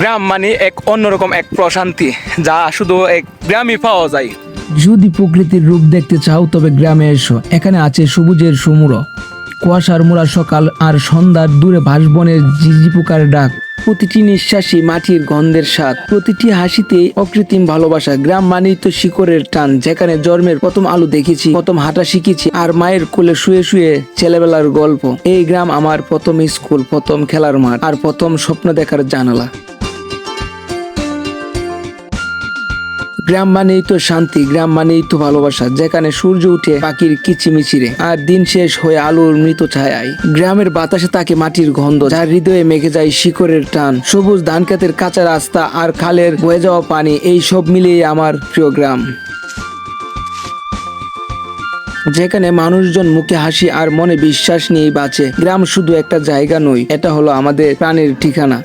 গ্রাম মানে এক অন্যরকম এক প্রশান্তি, যা শুধু এক গ্রামই পাওয়া যায়। যদি প্রকৃতির রূপ দেখতে চাও, তবে গ্রামে এসো। এখানে আছে সবুজের সমুর কুয়াশার মোড়া সকাল আর সন্ধ্যার দূরে ভাসবনের ঝিঝি পোকার ডাক। প্রতিটি নিঃশ্বাসই মাটির গন্ধের স্বাদ। প্রতিটি হাসিতেই অকৃত্রিম ভালোবাসা। গ্রাম মানেই তো শিকড়ের টান, যেখানে জন্মের প্রথম আলো দেখেছি, প্রথম হাঁটা শিখেছি, আর মায়ের কোলে শুয়ে শুয়ে ছেলেবেলার গল্প। এই গ্রাম আমার প্রথম স্কুল, প্রথম খেলার মাঠ, আর প্রথম স্বপ্ন দেখার জানালা। গ্রাম মানেই তো শান্তি, গ্রাম মানেই তো ভালোবাসা। যেখানে সূর্য উঠে পাখির কিচিমিচিরে আর দিন শেষ হয়ে আলোর মৃত ছায়ায়। গ্রামের বাতাসে তাকে মাটির গন্ধ, যার হৃদয়ে মেঘে যায় শিকড়ের টান, সবুজ ধান ক্ষেতের কাঁচা রাস্তা আর খালের বয়ে যাওয়া পানি, এই সব মিলিয়ে আমার প্রিয় গ্রাম। যেখানে মানুষজন মুখে হাসি আর মনে বিশ্বাস নিয়েই বাঁচে, গ্রাম শুধু একটা জায়গা নয়, এটা হলো আমাদের প্রাণের ঠিকানা।